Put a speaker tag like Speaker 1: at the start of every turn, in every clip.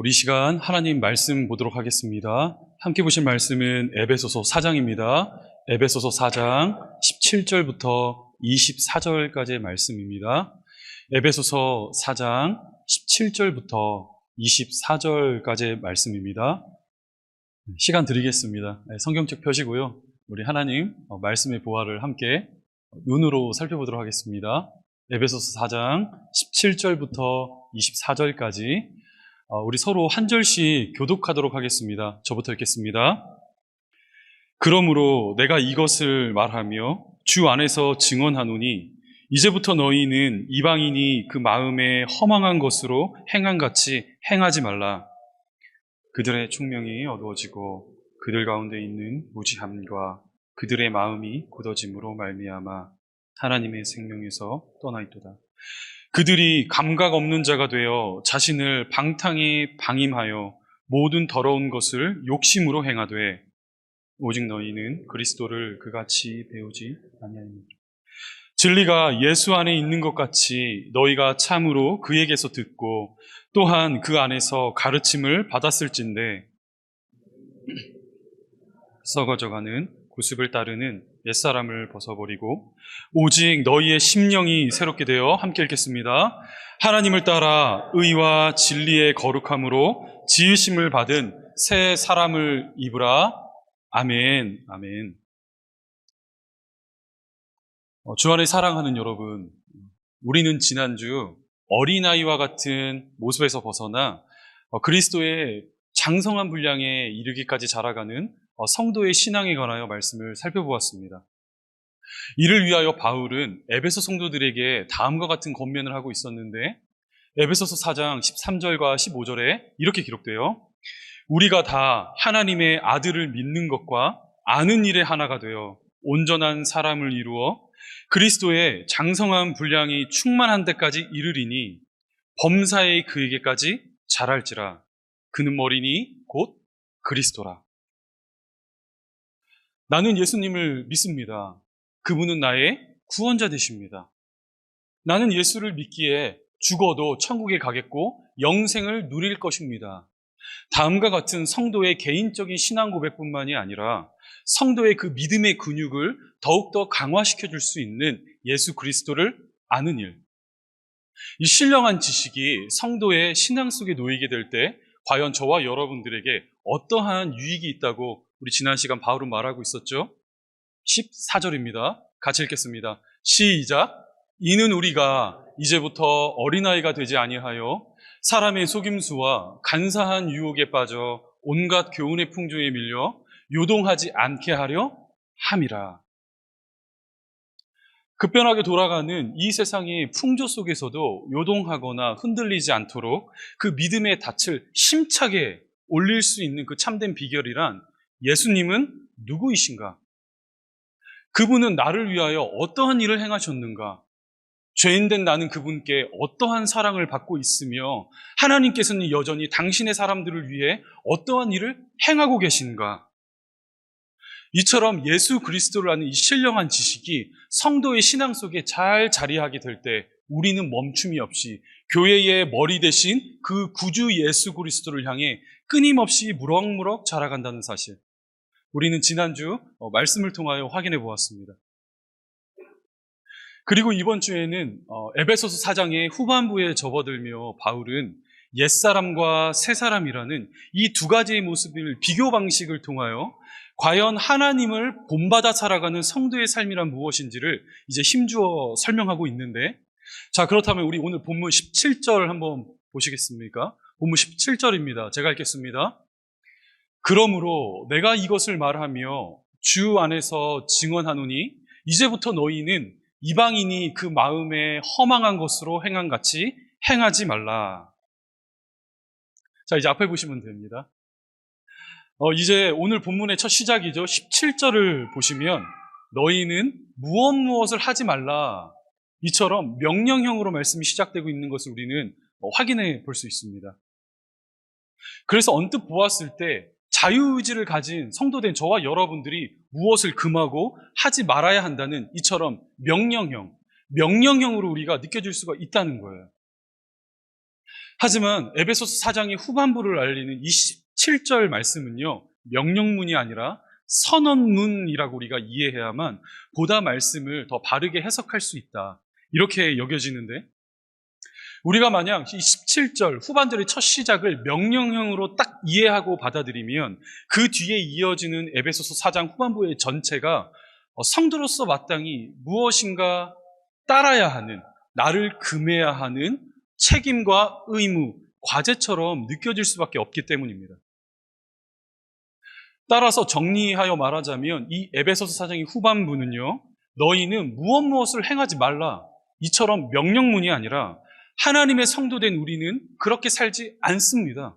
Speaker 1: 우리 시간 하나님 말씀 보도록 하겠습니다. 함께 보실 말씀은 에베소서 4장입니다. 에베소서 4장 17절부터 24절까지의 말씀입니다. 에베소서 4장 17절부터 24절까지의 말씀입니다. 시간 드리겠습니다. 네, 성경책 펴시고요. 우리 하나님 어, 말씀의 보화를 함께 눈으로 살펴보도록 하겠습니다. 에베소서 4장 17절부터 24절까지 어, 우리 서로 한 절씩 교독하도록 하겠습니다. 저부터 읽겠습니다. 그러므로 내가 이것을 말하며 주 안에서 증언하노니 이제부터 너희는 이방인이 그 마음에 허망한 것으로 행한 같이 행하지 말라. 그들의 총명이 어두워지고 그들 가운데 있는 무지함과 그들의 마음이 굳어짐으로 말미암아 하나님의 생명에서 떠나 있도다. 그들이 감각 없는 자가 되어 자신을 방탕에 방임하여 모든 더러운 것을 욕심으로 행하되 오직 너희는 그리스도를 그같이 배우지 아니하니 진리가 예수 안에 있는 것 같이 너희가 참으로 그에게서 듣고 또한 그 안에서 가르침을 받았을진데 썩어져가는 구습을 따르는 옛사람을 벗어버리고 오직 너희의 심령이 새롭게 되어 함께 읽겠습니다. 하나님을 따라 의와 진리의 거룩함으로 지으심을 받은 새 사람을 입으라. 아멘. 아멘. 어, 주 안에 사랑하는 여러분, 우리는 지난주 어린아이와 같은 모습에서 벗어나 어, 그리스도의 장성한 분량에 이르기까지 자라가는 어, 성도의 신앙에 관하여 말씀을 살펴보았습니다. 이를 위하여 바울은 에베소 성도들에게 다음과 같은 권면을 하고 있었는데 에베소서 4장 13절과 15절에 이렇게 기록돼요. 우리가 다 하나님의 아들을 믿는 것과 아는 일에 하나가 되어 온전한 사람을 이루어 그리스도의 장성한 분량이 충만한 데까지 이르리니 범사의 그에게까지 자랄지라 그는 머리니 곧 그리스도라. 나는 예수님을 믿습니다. 그분은 나의 구원자 되십니다. 나는 예수를 믿기에 죽어도 천국에 가겠고 영생을 누릴 것입니다. 다음과 같은 성도의 개인적인 신앙 고백뿐만이 아니라 성도의 그 믿음의 근육을 더욱더 강화시켜 줄 수 있는 예수 그리스도를 아는 일. 이 신령한 지식이 성도의 신앙 속에 놓이게 될 때 과연 저와 여러분들에게 어떠한 유익이 있다고 우리 지난 시간 바울은 말하고 있었죠? 14절입니다. 같이 읽겠습니다. 시작. 이는 우리가 이제부터 어린아이가 되지 아니하여 사람의 속임수와 간사한 유혹에 빠져 온갖 교훈의 풍조에 밀려 요동하지 않게 하려 함이라. 급변하게 돌아가는 이 세상의 풍조 속에서도 요동하거나 흔들리지 않도록 그 믿음의 닻을 힘차게 올릴 수 있는 그 참된 비결이란 예수님은 누구이신가? 그분은 나를 위하여 어떠한 일을 행하셨는가? 죄인된 나는 그분께 어떠한 사랑을 받고 있으며 하나님께서는 여전히 당신의 사람들을 위해 어떠한 일을 행하고 계신가? 이처럼 예수 그리스도를 아는 이 신령한 지식이 성도의 신앙 속에 잘 자리하게 될 때 우리는 멈춤이 없이 교회의 머리 대신 그 구주 예수 그리스도를 향해 끊임없이 무럭무럭 자라간다는 사실. 우리는 지난주 어, 말씀을 통하여 확인해 보았습니다. 그리고 이번 주에는 어, 에베소서 4장의 후반부에 접어들며 바울은 옛사람과 새사람이라는 이 두 가지의 모습을 비교 방식을 통하여 과연 하나님을 본받아 살아가는 성도의 삶이란 무엇인지를 이제 힘주어 설명하고 있는데 자 그렇다면 우리 오늘 본문 17절 한번 보시겠습니까? 본문 17절입니다. 제가 읽겠습니다. 그러므로 내가 이것을 말하며 주 안에서 증언하노니 이제부터 너희는 이방인이 그 마음에 허망한 것으로 행한 같이 행하지 말라. 자, 이제 앞에 보시면 됩니다. 어, 이제 오늘 본문의 첫 시작이죠. 17절을 보시면 너희는 무엇 무엇을 하지 말라. 이처럼 명령형으로 말씀이 시작되고 있는 것을 우리는 어, 확인해 볼 수 있습니다. 그래서 언뜻 보았을 때 자유의지를 가진 성도된 저와 여러분들이 무엇을 금하고 하지 말아야 한다는 이처럼 명령형, 명령형으로 우리가 느껴질 수가 있다는 거예요. 하지만 에베소서 4장의 후반부를 알리는 27절 말씀은요, 명령문이 아니라 선언문이라고 우리가 이해해야만 보다 말씀을 더 바르게 해석할 수 있다. 이렇게 여겨지는데, 우리가 만약 이 17절 후반절의 첫 시작을 명령형으로 딱 이해하고 받아들이면 그 뒤에 이어지는 에베소서 4장 후반부의 전체가 어, 성도로서 마땅히 무엇인가 따라야 하는, 나를 금해야 하는 책임과 의무, 과제처럼 느껴질 수밖에 없기 때문입니다. 따라서 정리하여 말하자면 이 에베소서 4장의 후반부는요, 너희는 무엇 무엇을 행하지 말라. 이처럼 명령문이 아니라 하나님의 성도된 우리는 그렇게 살지 않습니다.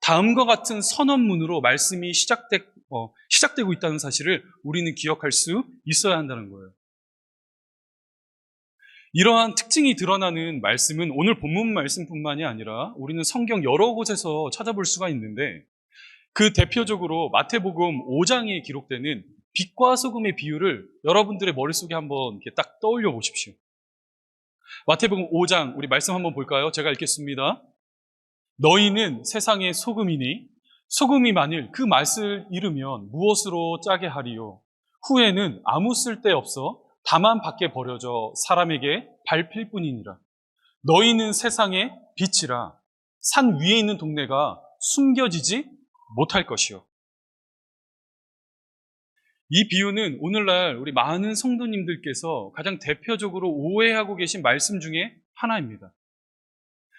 Speaker 1: 다음과 같은 선언문으로 말씀이 시작되, 어, 시작되고 있다는 사실을 우리는 기억할 수 있어야 한다는 거예요. 이러한 특징이 드러나는 말씀은 오늘 본문 말씀뿐만이 아니라 우리는 성경 여러 곳에서 찾아볼 수가 있는데 그 대표적으로 마태복음 5장에 기록되는 빛과 소금의 비유를 여러분들의 머릿속에 한번 이렇게 딱 떠올려 보십시오. 마태복음 5장 우리 말씀 한번 볼까요? 제가 읽겠습니다. 너희는 세상의 소금이니 소금이 만일 그 맛을 잃으면 무엇으로 짜게 하리요? 후에는 아무 쓸데 없어 다만 밖에 버려져 사람에게 밟힐 뿐이니라. 너희는 세상의 빛이라 산 위에 있는 동네가 숨겨지지 못할 것이요. 이 비유는 오늘날 우리 많은 성도님들께서 가장 대표적으로 오해하고 계신 말씀 중에 하나입니다.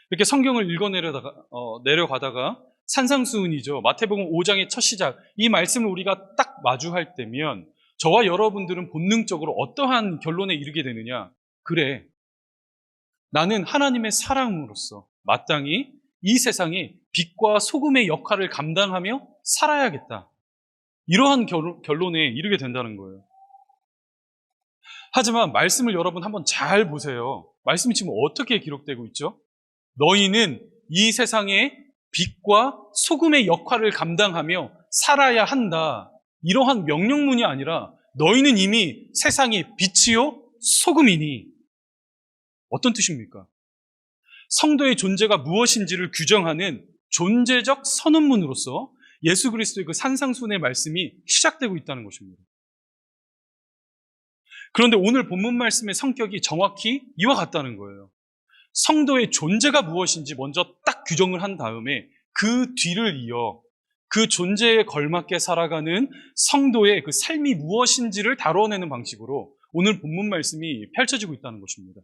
Speaker 1: 이렇게 성경을 읽어내려다가, 어, 내려가다가 산상수훈이죠. 마태복음 5장의 첫 시작. 이 말씀을 우리가 딱 마주할 때면 저와 여러분들은 본능적으로 어떠한 결론에 이르게 되느냐? 그래. 나는 하나님의 사랑으로서 마땅히 이 세상에 빛과 소금의 역할을 감당하며 살아야겠다. 이러한 결론에 이르게 된다는 거예요. 하지만 말씀을 여러분 한번 잘 보세요. 말씀이 지금 어떻게 기록되고 있죠? 너희는 이 세상에 빛과 소금의 역할을 감당하며 살아야 한다. 이러한 명령문이 아니라 너희는 이미 세상의 빛이요 소금이니 어떤 뜻입니까? 성도의 존재가 무엇인지를 규정하는 존재적 선언문으로서 예수 그리스도의 그 산상순의 말씀이 시작되고 있다는 것입니다. 그런데 오늘 본문 말씀의 성격이 정확히 이와 같다는 거예요. 성도의 존재가 무엇인지 먼저 딱 규정을 한 다음에 그 뒤를 이어 그 존재에 걸맞게 살아가는 성도의 그 삶이 무엇인지를 다뤄내는 방식으로 오늘 본문 말씀이 펼쳐지고 있다는 것입니다.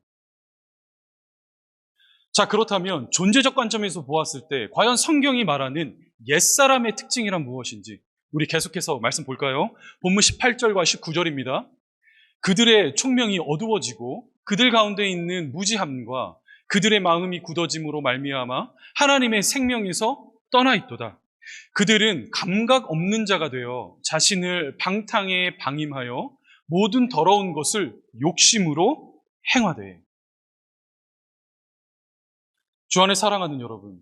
Speaker 1: 자, 그렇다면 존재적 관점에서 보았을 때 과연 성경이 말하는 옛사람의 특징이란 무엇인지 우리 계속해서 말씀 볼까요? 본문 18절과 19절입니다. 그들의 총명이 어두워지고 그들 가운데 있는 무지함과 그들의 마음이 굳어짐으로 말미암아 하나님의 생명에서 떠나 있도다. 그들은 감각 없는 자가 되어 자신을 방탕에 방임하여 모든 더러운 것을 욕심으로 행하되 주 안에 사랑하는 여러분,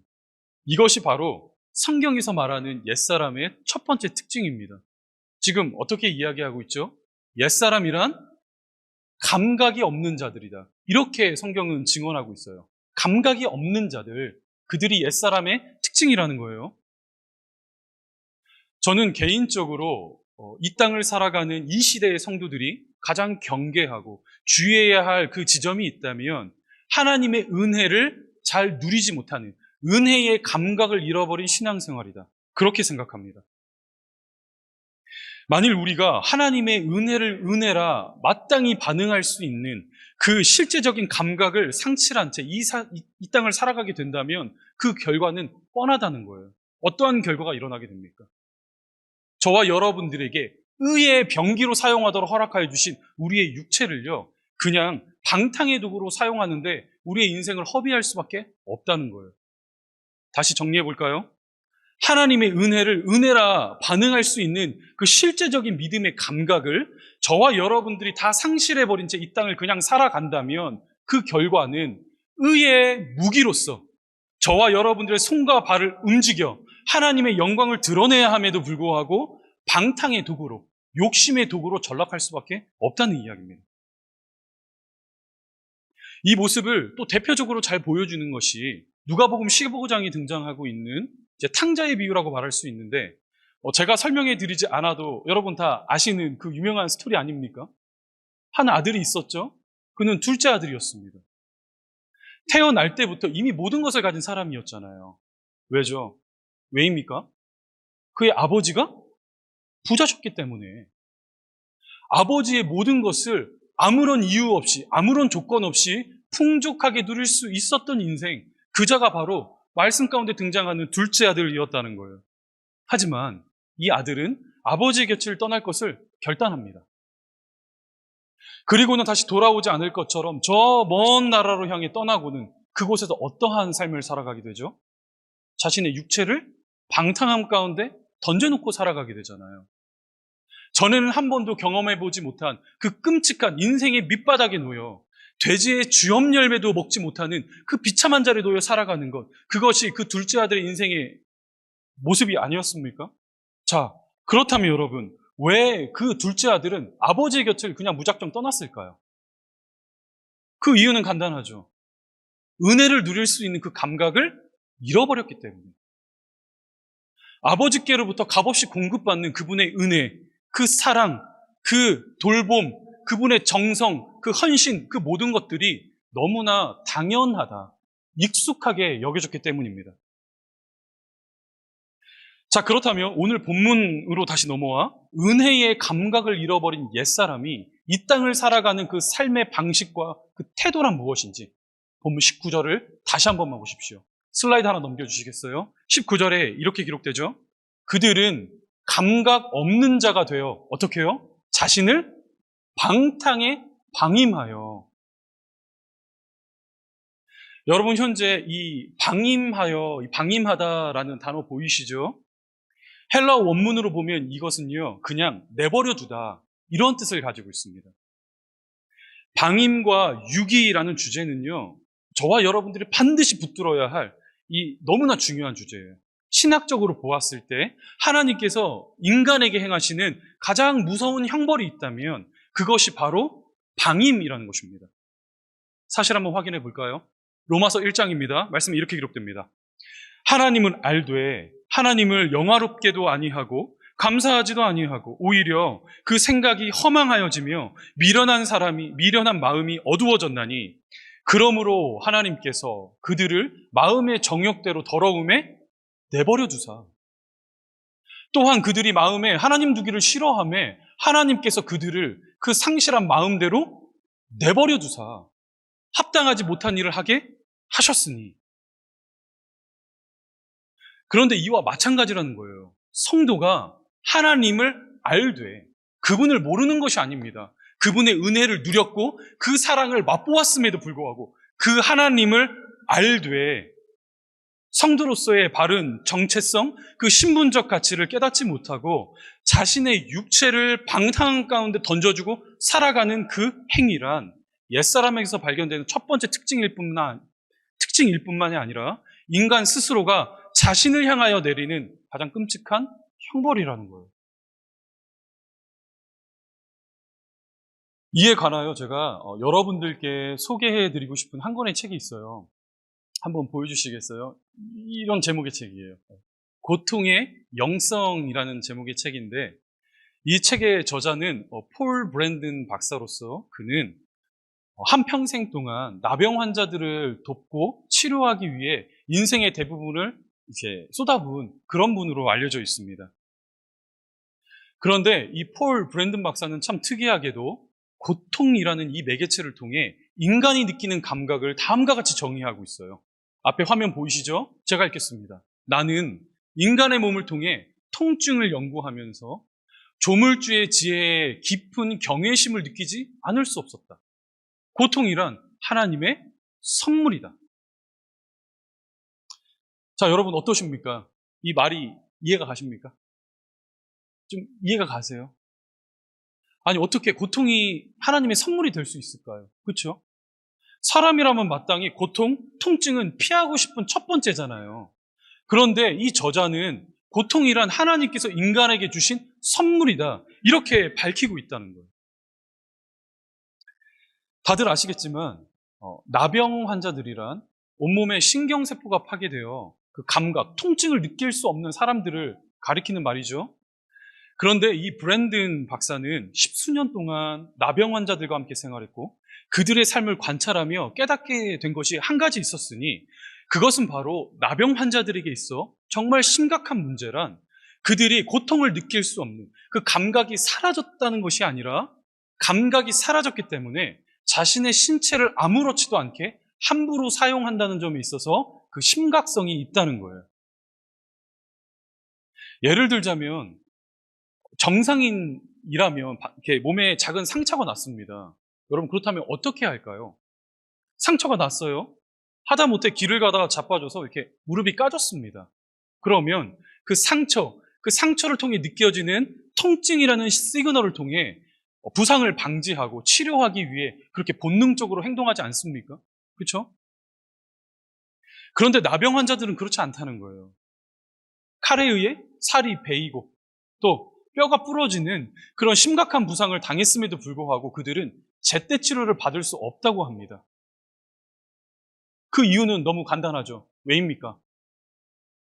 Speaker 1: 이것이 바로 성경에서 말하는 옛사람의 첫 번째 특징입니다. 지금 어떻게 이야기하고 있죠? 옛사람이란 감각이 없는 자들이다. 이렇게 성경은 증언하고 있어요. 감각이 없는 자들, 그들이 옛사람의 특징이라는 거예요. 저는 개인적으로 어, 이 땅을 살아가는 이 시대의 성도들이 가장 경계하고 주의해야 할 그 지점이 있다면 하나님의 은혜를 잘 누리지 못하는 은혜의 감각을 잃어버린 신앙생활이다. 그렇게 생각합니다. 만일 우리가 하나님의 은혜를 은혜라 마땅히 반응할 수 있는 그 실제적인 감각을 상실한 채이이 땅을 살아가게 된다면 그 결과는 뻔하다는 거예요. 어떠한 결과가 일어나게 됩니까? 저와 여러분들에게 의의 병기로 사용하도록 허락하여 주신 우리의 육체를요, 그냥 방탕의 도구로 사용하는데 우리의 인생을 허비할 수밖에 없다는 거예요. 다시 정리해 볼까요? 하나님의 은혜를 은혜라 반응할 수 있는 그 실제적인 믿음의 감각을 저와 여러분들이 다 상실해 버린 채 이 땅을 그냥 살아간다면 그 결과는 의의 무기로서 저와 여러분들의 손과 발을 움직여 하나님의 영광을 드러내야 함에도 불구하고 방탕의 도구로, 욕심의 도구로 전락할 수밖에 없다는 이야기입니다. 이 모습을 또 대표적으로 잘 보여주는 것이 누가복음 15장에 등장하고 있는 탕자의 비유라고 말할 수 있는데 어, 제가 설명해 드리지 않아도 여러분 다 아시는 그 유명한 스토리 아닙니까? 한 아들이 있었죠. 그는 둘째 아들이었습니다. 태어날 때부터 이미 모든 것을 가진 사람이었잖아요. 왜죠? 왜입니까? 그의 아버지가 부자셨기 때문에 아버지의 모든 것을 아무런 이유 없이 아무런 조건 없이 풍족하게 누릴 수 있었던 인생 그자가 바로 말씀 가운데 등장하는 둘째 아들이었다는 거예요. 하지만 이 아들은 아버지의 곁을 떠날 것을 결단합니다. 그리고는 다시 돌아오지 않을 것처럼 저 먼 나라로 향해 떠나고는 그곳에서 어떠한 삶을 살아가게 되죠? 자신의 육체를 방탕함 가운데 던져놓고 살아가게 되잖아요. 전에는 한 번도 경험해 보지 못한 그 끔찍한 인생의 밑바닥에 놓여 돼지의 주염 열매도 먹지 못하는 그 비참한 자리에 놓여 살아가는 것. 그것이 그 둘째 아들의 인생의 모습이 아니었습니까? 자, 그렇다면 여러분, 왜 그 둘째 아들은 아버지의 곁을 그냥 무작정 떠났을까요? 그 이유는 간단하죠. 은혜를 누릴 수 있는 그 감각을 잃어버렸기 때문에. 아버지께로부터 값없이 공급받는 그분의 은혜, 그 사랑, 그 돌봄, 그분의 정성, 그 헌신, 그 모든 것들이 너무나 당연하다, 익숙하게 여겨졌기 때문입니다. 자, 그렇다면 오늘 본문으로 다시 넘어와 은혜의 감각을 잃어버린 옛사람이 이 땅을 살아가는 그 삶의 방식과 그 태도란 무엇인지 본문 19절을 다시 한 번만 보십시오. 슬라이드 하나 넘겨주시겠어요? 19절에 이렇게 기록되죠. 그들은 감각 없는 자가 되어 어떻게 해요? 자신을 방탕에 방임하여 여러분 현재 이 방임하여, 이 방임하다라는 단어 보이시죠? 헬라 원문으로 보면 이것은요, 그냥 내버려 두다. 이런 뜻을 가지고 있습니다. 방임과 유기라는 주제는요, 저와 여러분들이 반드시 붙들어야 할 이 너무나 중요한 주제예요. 신학적으로 보았을 때 하나님께서 인간에게 행하시는 가장 무서운 형벌이 있다면 그것이 바로 방임이라는 것입니다. 사실 한번 확인해 볼까요? 로마서 1장입니다. 말씀이 이렇게 기록됩니다. 하나님은 알되 하나님을 영화롭게도 아니하고 감사하지도 아니하고 오히려 그 생각이 허망하여지며 미련한 사람이 미련한 마음이 어두워졌나니 그러므로 하나님께서 그들을 마음의 정욕대로 더러움에 내버려 두사 또한 그들이 마음에 하나님 두기를 싫어함에 하나님께서 그들을 그 상실한 마음대로 내버려 두사 합당하지 못한 일을 하게 하셨으니 그런데 이와 마찬가지라는 거예요. 성도가 하나님을 알되 그분을 모르는 것이 아닙니다. 그분의 은혜를 누렸고 그 사랑을 맛보았음에도 불구하고 그 하나님을 알되 성도로서의 바른 정체성, 그 신분적 가치를 깨닫지 못하고 자신의 육체를 방탕한 가운데 던져주고 살아가는 그 행위란 옛사람에게서 발견되는 첫 번째 특징일 뿐만, 특징일 뿐만이 아니라 인간 스스로가 자신을 향하여 내리는 가장 끔찍한 형벌이라는 거예요. 이에 관하여 제가 어, 여러분들께 소개해 드리고 싶은 한 권의 책이 있어요. 한번 보여주시겠어요? 이런 제목의 책이에요. 고통의 영성이라는 제목의 책인데 이 책의 저자는 어, 폴 브랜든 박사로서 그는 어, 한평생 동안 나병 환자들을 돕고 치료하기 위해 인생의 대부분을 이제 쏟아부은 그런 분으로 알려져 있습니다. 그런데 이 폴 브랜든 박사는 참 특이하게도 고통이라는 이 매개체를 통해 인간이 느끼는 감각을 다음과 같이 정의하고 있어요. 앞에 화면 보이시죠? 제가 읽겠습니다. 나는 인간의 몸을 통해 통증을 연구하면서 조물주의 지혜에 깊은 경외심을 느끼지 않을 수 없었다. 고통이란 하나님의 선물이다. 자, 여러분 어떠십니까? 이 말이 이해가 가십니까? 좀 이해가 가세요? 아니, 어떻게 고통이 하나님의 선물이 될 수 있을까요? 그렇죠? 사람이라면 마땅히 고통, 통증은 피하고 싶은 첫 번째잖아요. 그런데 이 저자는 고통이란 하나님께서 인간에게 주신 선물이다. 이렇게 밝히고 있다는 거예요. 다들 아시겠지만, 어, 나병 환자들이란 온몸에 신경세포가 파괴되어 그 감각, 통증을 느낄 수 없는 사람들을 가리키는 말이죠. 그런데 이 브랜든 박사는 십수년 동안 나병 환자들과 함께 생활했고 그들의 삶을 관찰하며 깨닫게 된 것이 한 가지 있었으니 그것은 바로 나병 환자들에게 있어 정말 심각한 문제란 그들이 고통을 느낄 수 없는 그 감각이 사라졌다는 것이 아니라 감각이 사라졌기 때문에 자신의 신체를 아무렇지도 않게 함부로 사용한다는 점에 있어서 그 심각성이 있다는 거예요. 예를 들자면 정상인이라면 이렇게 몸에 작은 상처가 났습니다. 여러분 그렇다면 어떻게 할까요? 상처가 났어요. 하다못해 길을 가다가 자빠져서 이렇게 무릎이 까졌습니다. 그러면 그 상처, 그 상처를 통해 느껴지는 통증이라는 시그널을 통해 부상을 방지하고 치료하기 위해 그렇게 본능적으로 행동하지 않습니까? 그렇죠? 그런데 나병 환자들은 그렇지 않다는 거예요. 칼에 의해 살이 베이고 또 뼈가 부러지는 그런 심각한 부상을 당했음에도 불구하고 그들은 제때 치료를 받을 수 없다고 합니다. 그 이유는 너무 간단하죠. 왜입니까?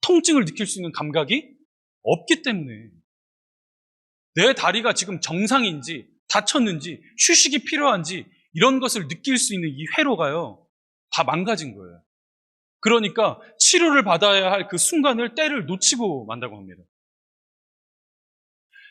Speaker 1: 통증을 느낄 수 있는 감각이 없기 때문에 내 다리가 지금 정상인지 다쳤는지 휴식이 필요한지 이런 것을 느낄 수 있는 이 회로가요 다 망가진 거예요. 그러니까 치료를 받아야 할 그 순간을 때를 놓치고 만다고 합니다.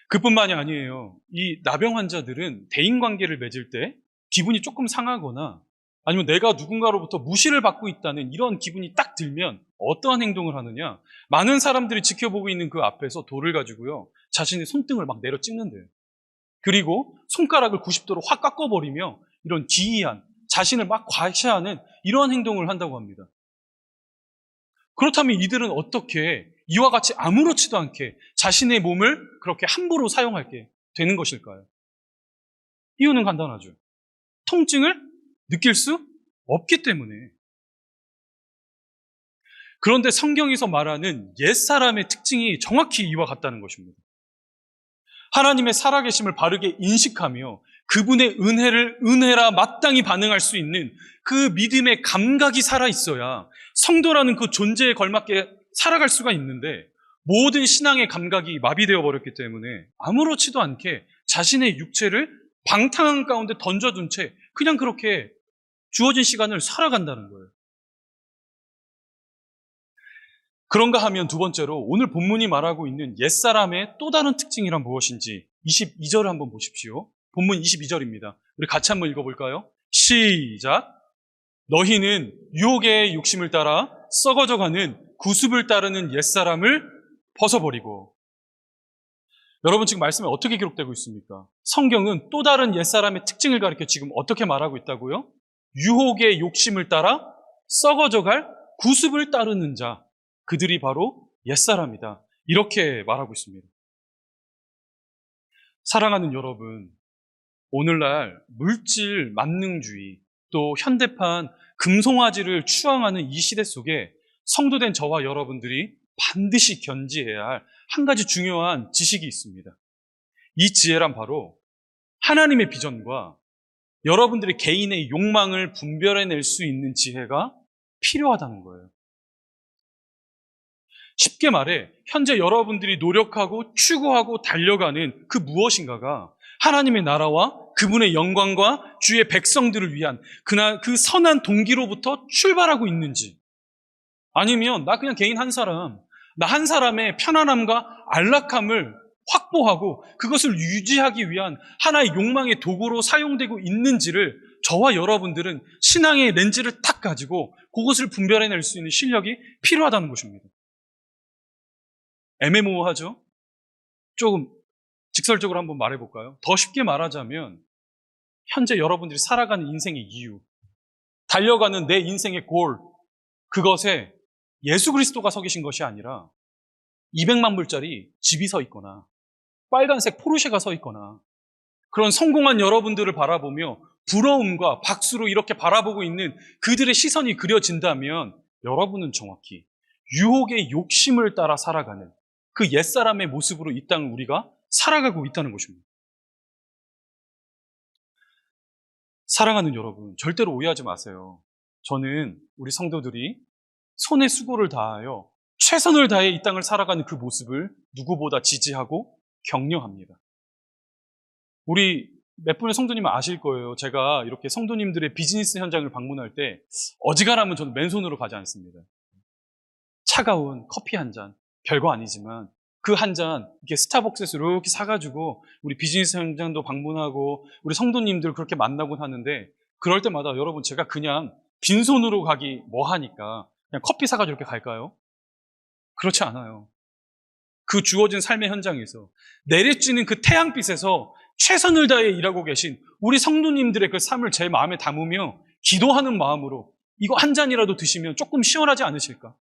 Speaker 1: 그뿐만이 아니에요. 이 나병 환자들은 대인 관계를 맺을 때 기분이 조금 상하거나 아니면 내가 누군가로부터 무시를 받고 있다는 이런 기분이 딱 들면 어떠한 행동을 하느냐? 많은 사람들이 지켜보고 있는 그 앞에서 돌을 가지고요. 자신의 손등을 막 내려 찍는데요. 그리고 손가락을 90도로 확 깎아버리며 이런 기이한 자신을 막 과시하는 이러한 행동을 한다고 합니다. 그렇다면 이들은 어떻게 이와 같이 아무렇지도 않게 자신의 몸을 그렇게 함부로 사용하게 되는 것일까요? 이유는 간단하죠. 통증을 느낄 수 없기 때문에. 그런데 성경에서 말하는 옛사람의 특징이 정확히 이와 같다는 것입니다. 하나님의 살아계심을 바르게 인식하며 그분의 은혜를 은혜라 마땅히 반응할 수 있는 그 믿음의 감각이 살아 있어야 성도라는 그 존재에 걸맞게 살아갈 수가 있는데 모든 신앙의 감각이 마비되어 버렸기 때문에 아무렇지도 않게 자신의 육체를 방탕한 가운데 던져둔 채 그냥 그렇게 주어진 시간을 살아간다는 거예요. 그런가 하면 두 번째로 오늘 본문이 말하고 있는 옛사람의 또 다른 특징이란 무엇인지 22절을 한번 보십시오. 본문 22절입니다. 우리 같이 한번 읽어볼까요? 시작. 너희는 유혹의 욕심을 따라 썩어져가는 구습을 따르는 옛사람을 벗어버리고 여러분 지금 말씀에 어떻게 기록되고 있습니까? 성경은 또 다른 옛사람의 특징을 가리켜 지금 어떻게 말하고 있다고요? 유혹의 욕심을 따라 썩어져갈 구습을 따르는 자 그들이 바로 옛사람이다. 이렇게 말하고 있습니다. 사랑하는 여러분, 오늘날 물질 만능주의 또 현대판 금송아지를 추앙하는 이 시대 속에 성도된 저와 여러분들이 반드시 견지해야 할 한 가지 중요한 지식이 있습니다. 이 지혜란 바로 하나님의 비전과 여러분들의 개인의 욕망을 분별해낼 수 있는 지혜가 필요하다는 거예요. 쉽게 말해, 현재 여러분들이 노력하고 추구하고 달려가는 그 무엇인가가 하나님의 나라와 그분의 영광과 주의 백성들을 위한 그날 그 선한 동기로부터 출발하고 있는지 아니면 나 그냥 개인 한 사람, 나 한 사람의 편안함과 안락함을 확보하고 그것을 유지하기 위한 하나의 욕망의 도구로 사용되고 있는지를 저와 여러분들은 신앙의 렌즈를 탁 가지고 그것을 분별해낼 수 있는 실력이 필요하다는 것입니다. 애매모호하죠? 조금 직설적으로 한번 말해볼까요? 더 쉽게 말하자면 현재 여러분들이 살아가는 인생의 이유, 달려가는 내 인생의 골, 그것에 예수 그리스도가 서 계신 것이 아니라 200만 불짜리 집이 서 있거나 빨간색 포르쉐가 서 있거나 그런 성공한 여러분들을 바라보며 부러움과 박수로 이렇게 바라보고 있는 그들의 시선이 그려진다면 여러분은 정확히 유혹의 욕심을 따라 살아가는 그 옛사람의 모습으로 이 땅을 우리가 살아가고 있다는 것입니다. 사랑하는 여러분, 절대로 오해하지 마세요. 저는 우리 성도들이 손의 수고를 다하여 최선을 다해 이 땅을 살아가는 그 모습을 누구보다 지지하고 격려합니다. 우리 몇 분의 성도님은 아실 거예요. 제가 이렇게 성도님들의 비즈니스 현장을 방문할 때 어지간하면 저는 맨손으로 가지 않습니다. 차가운 커피 한 잔, 별거 아니지만 그 한 잔 이렇게 스타벅스에서 이렇게 사가지고 우리 비즈니스 현장도 방문하고 우리 성도님들 그렇게 만나곤 하는데 그럴 때마다 여러분 제가 그냥 빈손으로 가기 뭐 하니까 그냥 커피 사가지고 이렇게 갈까요? 그렇지 않아요. 그 주어진 삶의 현장에서 내리쬐는 그 태양빛에서 최선을 다해 일하고 계신 우리 성도님들의 그 삶을 제 마음에 담으며 기도하는 마음으로 이거 한 잔이라도 드시면 조금 시원하지 않으실까?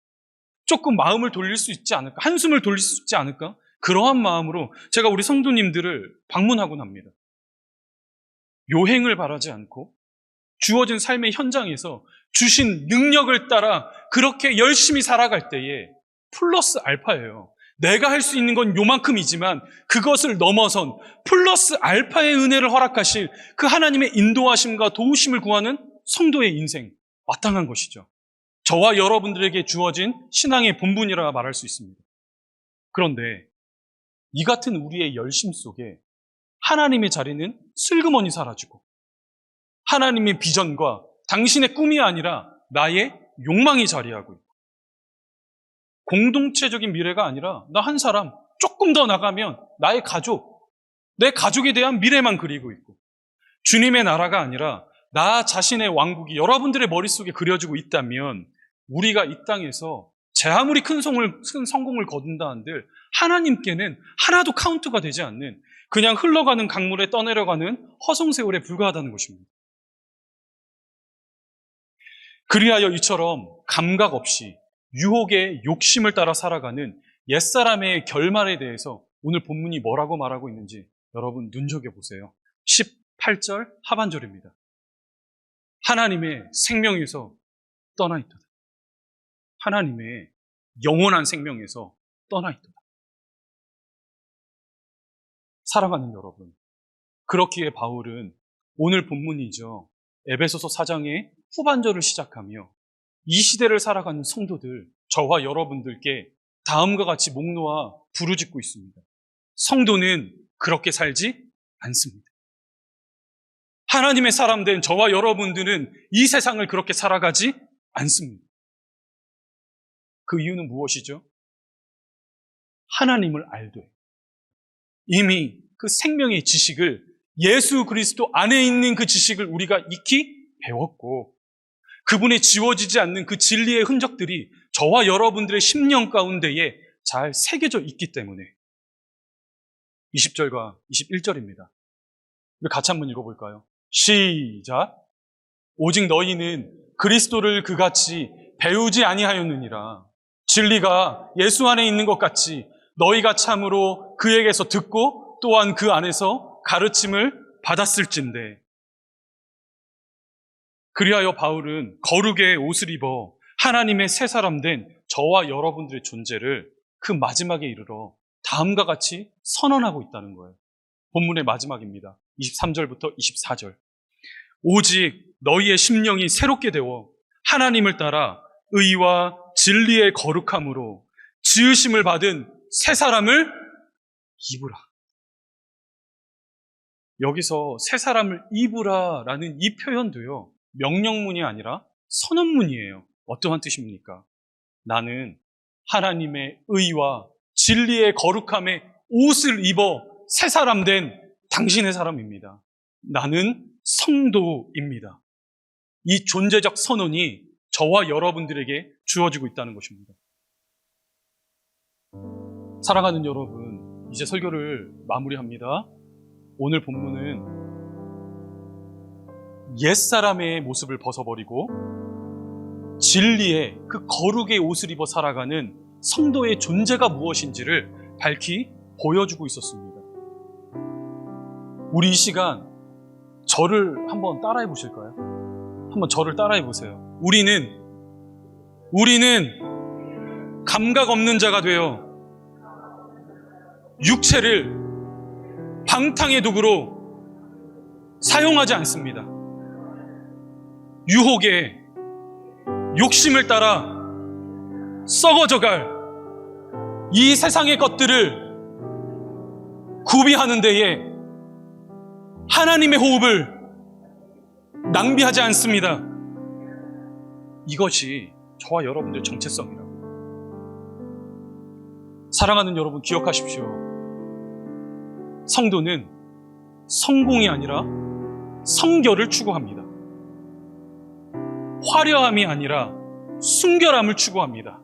Speaker 1: 조금 마음을 돌릴 수 있지 않을까? 한숨을 돌릴 수 있지 않을까? 그러한 마음으로 제가 우리 성도님들을 방문하곤 합니다. 요행을 바라지 않고 주어진 삶의 현장에서 주신 능력을 따라 그렇게 열심히 살아갈 때에 플러스 알파예요. 내가 할 수 있는 건 요만큼이지만 그것을 넘어선 플러스 알파의 은혜를 허락하실 그 하나님의 인도하심과 도우심을 구하는 성도의 인생 마땅한 것이죠. 저와 여러분들에게 주어진 신앙의 본분이라 말할 수 있습니다. 그런데 이 같은 우리의 열심 속에 하나님의 자리는 슬그머니 사라지고 하나님의 비전과 당신의 꿈이 아니라 나의 욕망이 자리하고 있고 공동체적인 미래가 아니라 나 한 사람 조금 더 나가면 나의 가족, 내 가족에 대한 미래만 그리고 있고 주님의 나라가 아니라 나 자신의 왕국이 여러분들의 머릿속에 그려지고 있다면 우리가 이 땅에서 제 아무리 큰, 성을, 큰 성공을 거둔다 한들 하나님께는 하나도 카운트가 되지 않는 그냥 흘러가는 강물에 떠내려가는 허송세월에 불과하다는 것입니다. 그리하여 이처럼 감각 없이 유혹의 욕심을 따라 살아가는 옛사람의 결말에 대해서 오늘 본문이 뭐라고 말하고 있는지 여러분 눈여겨보세요. 18절 하반절입니다. 하나님의 생명에서 떠나 있다. 하나님의 영원한 생명에서 떠나 있다. 사랑하는 여러분, 그렇기에 바울은 오늘 본문이죠. 에베소서 4장의 후반절을 시작하며 이 시대를 살아가는 성도들, 저와 여러분들께 다음과 같이 목 놓아 부르짖고 있습니다. 성도는 그렇게 살지 않습니다. 하나님의 사람 된 저와 여러분들은 이 세상을 그렇게 살아가지 않습니다. 그 이유는 무엇이죠? 하나님을 알되 이미 그 생명의 지식을 예수 그리스도 안에 있는 그 지식을 우리가 익히 배웠고 그분의 지워지지 않는 그 진리의 흔적들이 저와 여러분들의 심령 가운데에 잘 새겨져 있기 때문에 20절과 21절입니다. 우리 같이 한번 읽어볼까요? 시작. 오직 너희는 그리스도를 그같이 배우지 아니하였느니라. 진리가 예수 안에 있는 것 같이 너희가 참으로 그에게서 듣고 또한 그 안에서 가르침을 받았을진데 그리하여 바울은 거룩의 옷을 입어 하나님의 새 사람 된 저와 여러분들의 존재를 그 마지막에 이르러 다음과 같이 선언하고 있다는 거예요. 본문의 마지막입니다. 23절부터 24절. 오직 너희의 심령이 새롭게 되어 하나님을 따라 의와 진리의 거룩함으로 지으심을 받은 새 사람을 입으라. 여기서 새 사람을 입으라라는 이 표현도요. 명령문이 아니라 선언문이에요. 어떠한 뜻입니까? 나는 하나님의 의와 진리의 거룩함에 옷을 입어 새 사람 된 당신의 사람입니다. 나는 성도입니다. 이 존재적 선언이 저와 여러분들에게 주어지고 있다는 것입니다. 사랑하는 여러분, 이제 설교를 마무리합니다. 오늘 본문은 옛사람의 모습을 벗어버리고 진리의 그 거룩의 옷을 입어 살아가는 성도의 존재가 무엇인지를 밝히 보여주고 있었습니다. 우리 이 시간 저를 한번 따라해 보실까요? 한번 저를 따라해 보세요. 우리는 우리는 감각 없는 자가 되어 육체를 방탕의 도구로 사용하지 않습니다. 유혹에 욕심을 따라 썩어져갈 이 세상의 것들을 구비하는 데에 하나님의 호흡을 낭비하지 않습니다. 이것이 저와 여러분들 정체성이라고. 사랑하는 여러분 기억하십시오. 성도는 성공이 아니라 성결을 추구합니다. 화려함이 아니라 순결함을 추구합니다.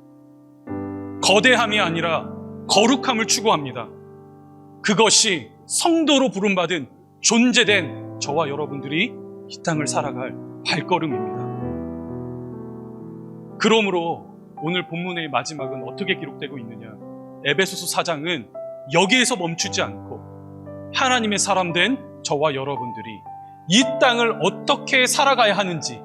Speaker 1: 거대함이 아니라 거룩함을 추구합니다. 그것이 성도로 부름받은 존재된 저와 여러분들이 이 땅을 살아갈 발걸음입니다. 그러므로 오늘 본문의 마지막은 어떻게 기록되고 있느냐? 에베소서 4장은 여기에서 멈추지 않고 하나님의 사람 된 저와 여러분들이 이 땅을 어떻게 살아가야 하는지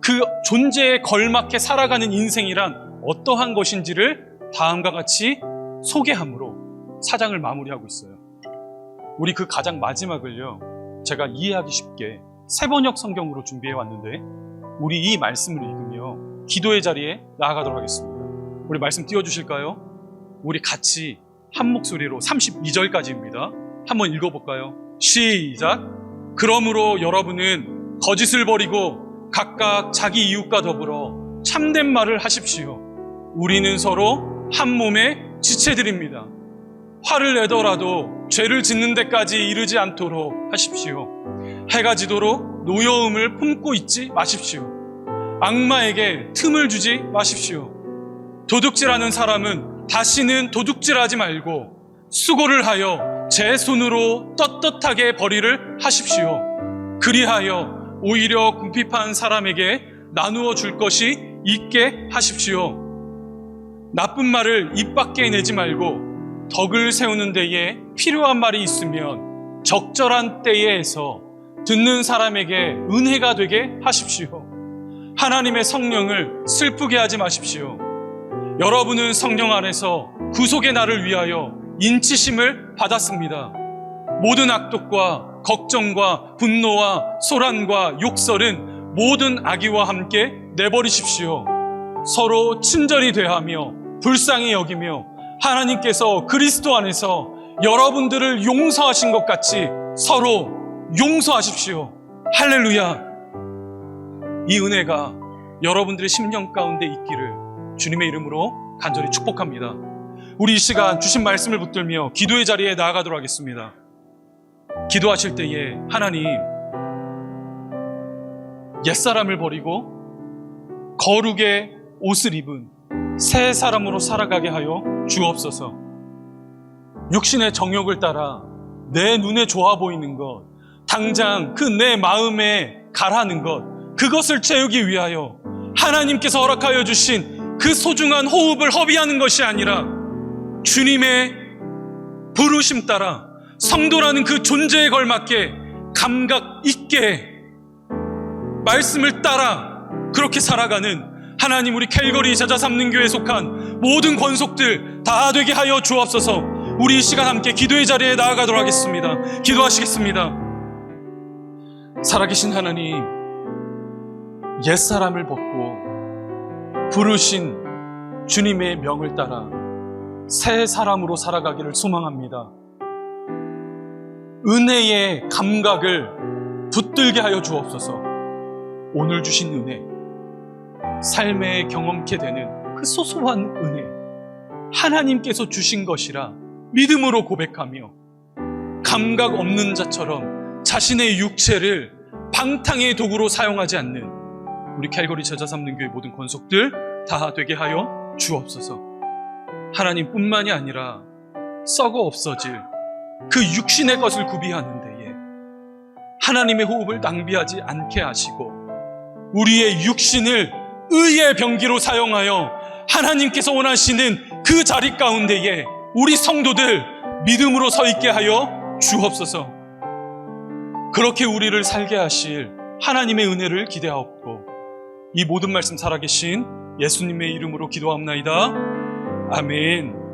Speaker 1: 그 존재에 걸맞게 살아가는 인생이란 어떠한 것인지를 다음과 같이 소개함으로 사장을 마무리하고 있어요. 우리 그 가장 마지막을요, 제가 이해하기 쉽게 세번역 성경으로 준비해 왔는데, 우리 이 말씀을 읽으며 기도의 자리에 나아가도록 하겠습니다. 우리 말씀 띄워주실까요? 우리 같이 한 목소리로 32절까지입니다. 한번 읽어볼까요? 시작! 그러므로 여러분은 거짓을 버리고 각각 자기 이웃과 더불어 참된 말을 하십시오. 우리는 서로 한 몸의 지체들입니다. 화를 내더라도 죄를 짓는 데까지 이르지 않도록 하십시오. 해가 지도록 노여움을 품고 있지 마십시오. 악마에게 틈을 주지 마십시오. 도둑질하는 사람은 다시는 도둑질하지 말고 수고를 하여 제 손으로 떳떳하게 벌이를 하십시오. 그리하여 오히려 궁핍한 사람에게 나누어 줄 것이 있게 하십시오. 나쁜 말을 입 밖에 내지 말고 덕을 세우는 데에 필요한 말이 있으면 적절한 때에 해서 듣는 사람에게 은혜가 되게 하십시오. 하나님의 성령을 슬프게 하지 마십시오. 여러분은 성령 안에서 구속의 날을 위하여 인치심을 받았습니다. 모든 악독과 걱정과 분노와 소란과 욕설은 모든 악의와 함께 내버리십시오. 서로 친절히 대하며 불쌍히 여기며 하나님께서 그리스도 안에서 여러분들을 용서하신 것 같이 서로 용서하십시오. 할렐루야. 이 은혜가 여러분들의 심령 가운데 있기를 주님의 이름으로 간절히 축복합니다. 우리 이 시간 주신 말씀을 붙들며 기도의 자리에 나아가도록 하겠습니다. 기도하실 때에 하나님 옛사람을 버리고 거룩의 옷을 입은 새 사람으로 살아가게 하여 주옵소서. 육신의 정욕을 따라 내 눈에 좋아 보이는 것, 당장 그 내 마음에 가라는 것, 그것을 채우기 위하여 하나님께서 허락하여 주신 그 소중한 호흡을 허비하는 것이 아니라 주님의 부르심 따라 성도라는 그 존재에 걸맞게 감각 있게 말씀을 따라 그렇게 살아가는 하나님 우리 캘거리 제자 삼는 교회에 속한 모든 권속들 다 되게 하여 주옵소서. 우리 이 시간 함께 기도의 자리에 나아가도록 하겠습니다. 기도하시겠습니다. 살아계신 하나님, 옛사람을 벗고 부르신 주님의 명을 따라 새 사람으로 살아가기를 소망합니다. 은혜의 감각을 붙들게 하여 주옵소서. 오늘 주신 은혜, 삶에 경험케 되는 그 소소한 은혜, 하나님께서 주신 것이라 믿음으로 고백하며 감각 없는 자처럼 자신의 육체를 방탕의 도구로 사용하지 않는 우리 캘거리 제자 삼는 교회 모든 권속들 다 되게 하여 주옵소서. 하나님뿐만이 아니라 썩어 없어질 그 육신의 것을 구비하는 데에 하나님의 호흡을 낭비하지 않게 하시고 우리의 육신을 의의 병기로 사용하여 하나님께서 원하시는 그 자리 가운데에 우리 성도들 믿음으로 서 있게 하여 주옵소서. 그렇게 우리를 살게 하실 하나님의 은혜를 기대하옵고 이 모든 말씀 살아계신 예수님의 이름으로 기도합나이다. 아멘.